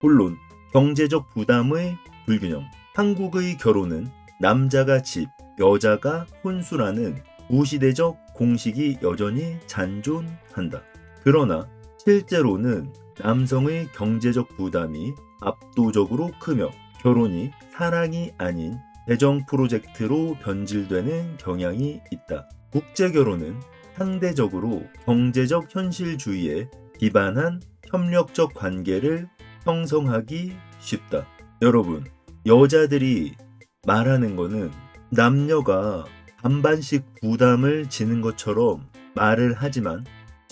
본론 경제적 부담의 불균형 한국의 결혼은 남자가 집, 여자가 혼수라는 구시대적 공식이 여전히 잔존한다. 그러나 실제로는 남성의 경제적 부담이 압도적으로 크며 결혼이 사랑이 아닌 재정 프로젝트로 변질되는 경향이 있다. 국제 결혼은 상대적으로 경제적 현실주의에 기반한 협력적 관계를 형성하기 쉽다. 여러분, 여자들이 말하는 거는 남녀가 반반씩 부담을 지는 것처럼 말을 하지만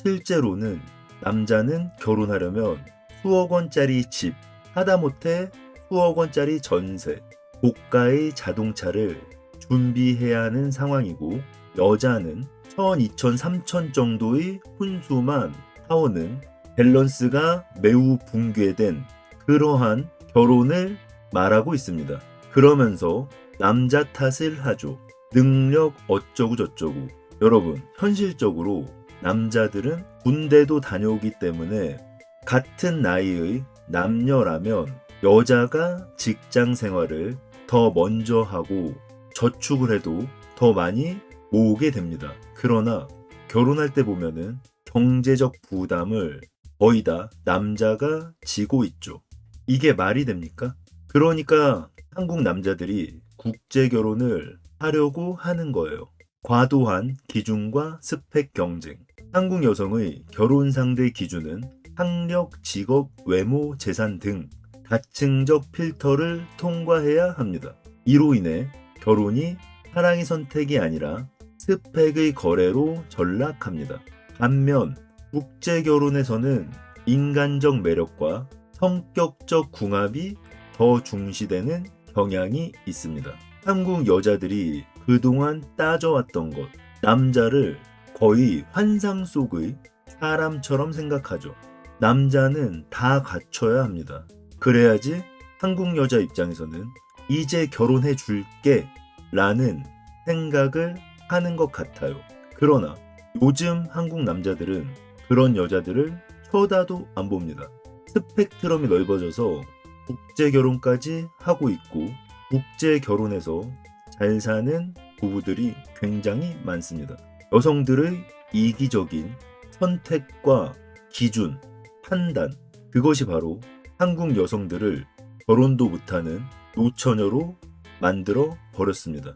실제로는 남자는 결혼하려면 수억 원짜리 집, 하다못해 수억 원짜리 전세, 고가의 자동차를 준비해야 하는 상황이고 여자는 1000, 2000, 3000 정도의 혼수만 사오는 밸런스가 매우 붕괴된 그러한 결혼을 말하고 있습니다. 그러면서 남자 탓을 하죠. 능력 어쩌고 저쩌고. 여러분, 현실적으로 남자들은 군대도 다녀오기 때문에 같은 나이의 남녀라면 여자가 직장 생활을 더 먼저 하고 저축을 해도 더 많이 모으게 됩니다. 그러나 결혼할 때 보면은 경제적 부담을 거의 다 남자가 지고 있죠. 이게 말이 됩니까? 그러니까 한국 남자들이 국제 결혼을 하려고 하는 거예요. 과도한 기준과 스펙 경쟁. 한국 여성의 결혼 상대 기준은 학력, 직업, 외모, 재산 등 다층적 필터를 통과해야 합니다. 이로 인해 결혼이 사랑의 선택이 아니라 스펙의 거래로 전락합니다. 반면 국제 결혼에서는 인간적 매력과 성격적 궁합이 더 중시되는 경향이 있습니다. 한국 여자들이 그동안 따져왔던 것, 남자를 거의 환상 속의 사람처럼 생각하죠. 남자는 다 갖춰야 합니다. 그래야지 한국 여자 입장에서는 이제 결혼해 줄게 라는 생각을 하는 것 같아요. 그러나 요즘 한국 남자들은 그런 여자들을 쳐다도 안 봅니다. 스펙트럼이 넓어져서 국제 결혼까지 하고 있고 국제 결혼에서 잘 사는 부부들이 굉장히 많습니다. 여성들의 이기적인 선택과 기준, 판단, 그것이 바로 한국 여성들을 결혼도 못하는 노처녀로 만들어 버렸습니다.